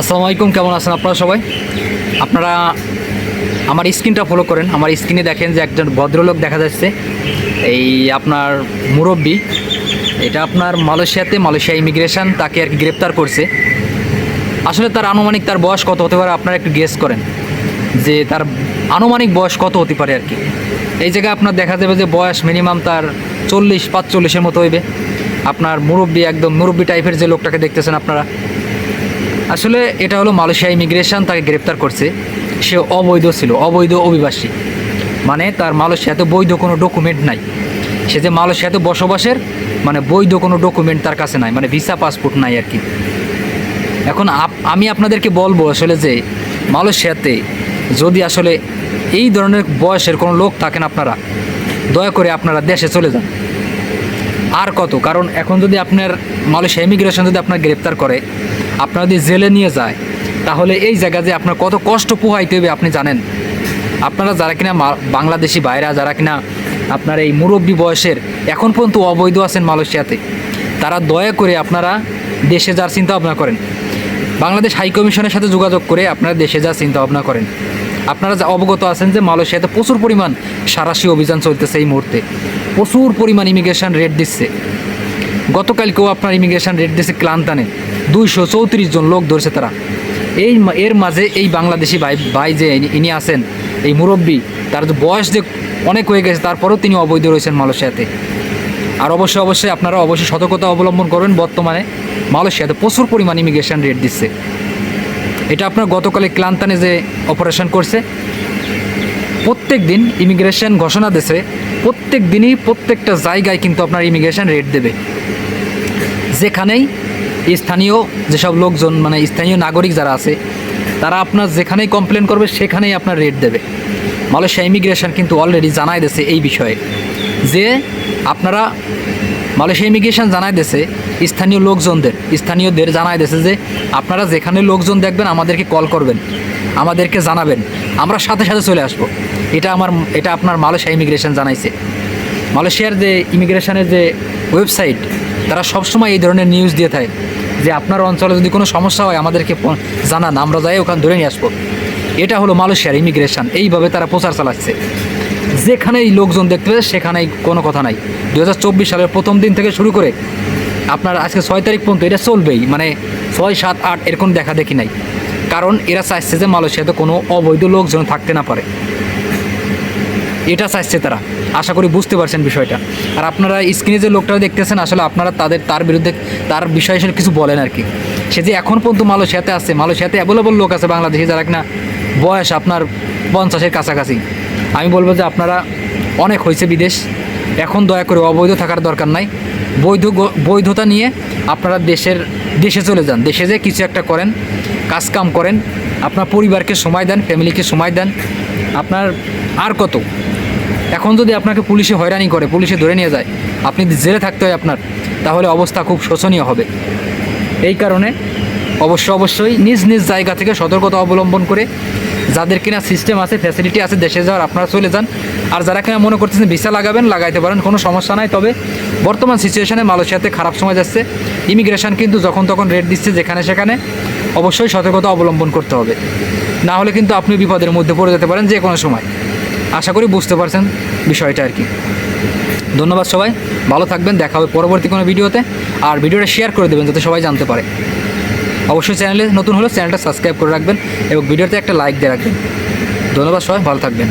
আসসালামু আলাইকুম, কেমন আছেন আপনারা সবাই? আপনারা আমার স্ক্রিনটা ফলো করেন, আমার স্ক্রিনে দেখেন যে একজন ভদ্রলোক দেখা যাচ্ছে। এই আপনার মুরব্বী, এটা আপনার মালয়েশিয়াতে মালয়েশিয়া ইমিগ্রেশন, তাকে আর কি গ্রেপ্তার করছে। আসলে তার আনুমানিক তার বয়স কত হতে পারে, আপনারা একটু গেস করেন। যে তার আনুমানিক বয়স কত হতে পারে আর কি। এই জায়গায় আপনার দেখা যাবে যে বয়স মিনিমাম তার চল্লিশ, পাঁচচল্লিশের মতো হইবে। আপনার মুরব্বী একদম মুরব্বী টাইপের যে লোকটাকে দেখতেছেন আপনারা আসলে এটা হলো মালয়েশিয়া ইমিগ্রেশন, তাকে গ্রেপ্তার করছে। সে অবৈধ ছিল, অবৈধ অভিবাসী। মানে তার মালয়েশিয়াতে বৈধ কোনো ডকুমেন্ট নাই। সে যে মালয়েশিয়াতে বসবাসের মানে বৈধ কোনো ডকুমেন্ট তার কাছে নাই মানে ভিসা পাসপোর্ট নাই আর কি। এখন আমি আপনাদেরকে বলব আসলে যে, মালয়েশিয়াতে যদি আসলে এই ধরনের বয়সের কোনো লোক থাকেন আপনারা, দয়া করে আপনারা দেশে চলে যান। আর কত? কারণ এখন যদি আপনার মালয়েশিয়া ইমিগ্রেশন যদি আপনার গ্রেপ্তার করে আপনার যদি জেলে নিয়ে যায়, তাহলে এই জায়গা যে আপনার কত কষ্ট পোহাইতে হবে আপনি জানেন? আপনারা যারা কিনা বাংলাদেশি বাইরা যারা কিনা আপনার এই মুরব্বী বয়সের, এখন পর্যন্ত অবৈধ আছেন মালয়েশিয়াতে, তারা দয়া করে আপনারা দেশে যাওয়ার চিন্তা ভাবনা করেন। বাংলাদেশ হাইকমিশনের সাথে যোগাযোগ করে আপনারা দেশে যাওয়ার চিন্তা ভাবনা করেন। আপনারা যা অবগত আছেন যে মালয়েশিয়াতে প্রচুর পরিমাণ সারাশি অভিযান চলতেছে এই মুহূর্তে। প্রচুর পরিমাণ ইমিগ্রেশন রেট দিচ্ছে। গতকালকেও আপনার ইমিগ্রেশন রেট দিয়েছে ক্লান্তানে। দুইশো চৌত্রিশ জন লোক ধরছে তারা। এই এর মাঝে এই বাংলাদেশি ভাই ভাই যে ইনি- আছেন, এই মুরব্বী, তার যে বয়স যে অনেক হয়ে গেছে, তারপরেও তিনি অবৈধ রয়েছেন মালয়েশিয়াতে। আর অবশ্যই অবশ্যই আপনারা অবশ্যই সতর্কতা অবলম্বন করবেন বর্তমানে মালয়েশিয়াতে। প্রচুর পরিমাণ ইমিগ্রেশন রেট দিচ্ছে। এটা আপনার গতকালে ক্লান্তানে যে অপারেশন করছে, প্রত্যেক দিন ইমিগ্রেশন ঘোষণা দিয়েছে প্রত্যেক দিনই প্রত্যেকটা জায়গায় কিন্তু আপনার ইমিগ্রেশন রেট দেবে। যেখানেই স্থানীয় যেসব লোকজন মানে স্থানীয় নাগরিক যারা আছে, তারা আপনার যেখানেই কমপ্লেন করবে, সেখানেই আপনার রেট দেবে। মালয়েশিয়া ইমিগ্রেশন কিন্তু অলরেডি জানাই দিয়েছে এই বিষয়ে যে আপনারা মালয়েশিয়া ইমিগ্রেশন জানাই দিয়েছে স্থানীয় লোকজনদের, স্থানীয়দের জানাই দিয়েছে যে আপনারা যেখানে লোকজন দেখবেন, আমাদেরকে কল করবেন, আমাদেরকে জানাবেন। আমরা সাথে সাথে চলে আসব। এটা আমার, এটা আপনার মালয়েশিয়া ইমিগ্রেশন জানাইছে। মালয়েশিয়ার যে ইমিগ্রেশনের যে ওয়েবসাইট তারা সবসময় এই ধরনের নিউজ দিয়ে থাকে যে আপনার অঞ্চলে যদি কোনো সমস্যা হয়, আমাদেরকে জানান, আমরা যাই ওখানে ধরে নিয়ে আসব। এটা হলো মালয়েশিয়ার ইমিগ্রেশন এইভাবে তারা প্রচার চালাচ্ছে। যেখানেই লোকজন দেখতে পাবে, সেখানেই কোনো কথা নাই। দু হাজার চব্বিশ সালের প্রথম দিন থেকে শুরু করে আপনার আজকে ছয় তারিখ পর্যন্ত এটা চলবেই মানে ছয়, সাত, আট এরকম দেখা দেখি নাই। কারণ এরা চাইছে যে মালয়েশিয়াতে কোনো অবৈধ লোকজন থাকতে না পারে। এটা চাইছে তারা। আশা করি বুঝতে পারছেন বিষয়টা। আর আপনারা স্ক্রিনে যে লোকটা দেখতেছেন, আসলে আপনারা তাদের, তার বিরুদ্ধে, তার বিষয়ে আসলে কিছু বলেন আর কি। সে যে এখন পর্যন্ত মালয়েশিয়াতে আছে, মালয়েশিয়াতে অ্যাভেলেবল লোক আছে বাংলাদেশে যারা কিনা বয়স আপনার পঞ্চাশের কাছাকাছি। আমি বলব যে আপনারা অনেক হয়েছে বিদেশ। এখন দয়া করে অবৈধ থাকার দরকার নাই। বৈধ বৈধতা নিয়ে আপনারা দেশের, দেশে চলে যান। দেশে যে কিছু একটা করেন কাজ কাম করেন, আপনার পরিবারকে সময় দেন ফ্যামিলিকে সময় দেন, আপনার আর কত। এখন যদি আপনাকে পুলিশে হয়রানি করে, পুলিশে ধরে নিয়ে যায়, আপনি জেলে থাকতে হয় আপনার, তাহলে অবস্থা খুব শোচনীয় হবে। এই কারণে অবশ্য অবশ্যই নিজ নিজ জায়গা থেকে সতর্কতা অবলম্বন করে, যাদের কিনা সিস্টেম আছে ফ্যাসিলিটি আছে, দেশে যাওয়ার, আপনারা চলে যান। আর যারা কিনা মনে করতেছেন ভিসা লাগাবেন, লাগাইতে পারেন, কোনো সমস্যা নাই। তবে বর্তমান সিচুয়েশনে মালয়েশিয়াতে খারাপ সময় যাচ্ছে। ইমিগ্রেশন কিন্তু যখন তখন রেট দিচ্ছে যেখানে সেখানে। অবশ্যই সতর্কতা অবলম্বন করতে হবে। না হলে কিন্তু আপনি বিপদের মধ্যে পড়ে যেতে পারেন যে কোনো সময়। আশা করি বুঝতে পারছেন বিষয়টা আর কি। ধন্যবাদ সবাই, ভালো থাকবেন, দেখা হবে পরবর্তী কোনো ভিডিওতে। আর ভিডিওটা শেয়ার করে দেবেন যাতে সবাই জানতে পারে। অবশ্যই চ্যানেলে নতুন হলে চ্যানেলটা সাবস্ক্রাইব করে রাখবেন এবং ভিডিওতে একটা লাইক দিয়ে রাখবেন। ধন্যবাদ সবাই, ভালো থাকবেন।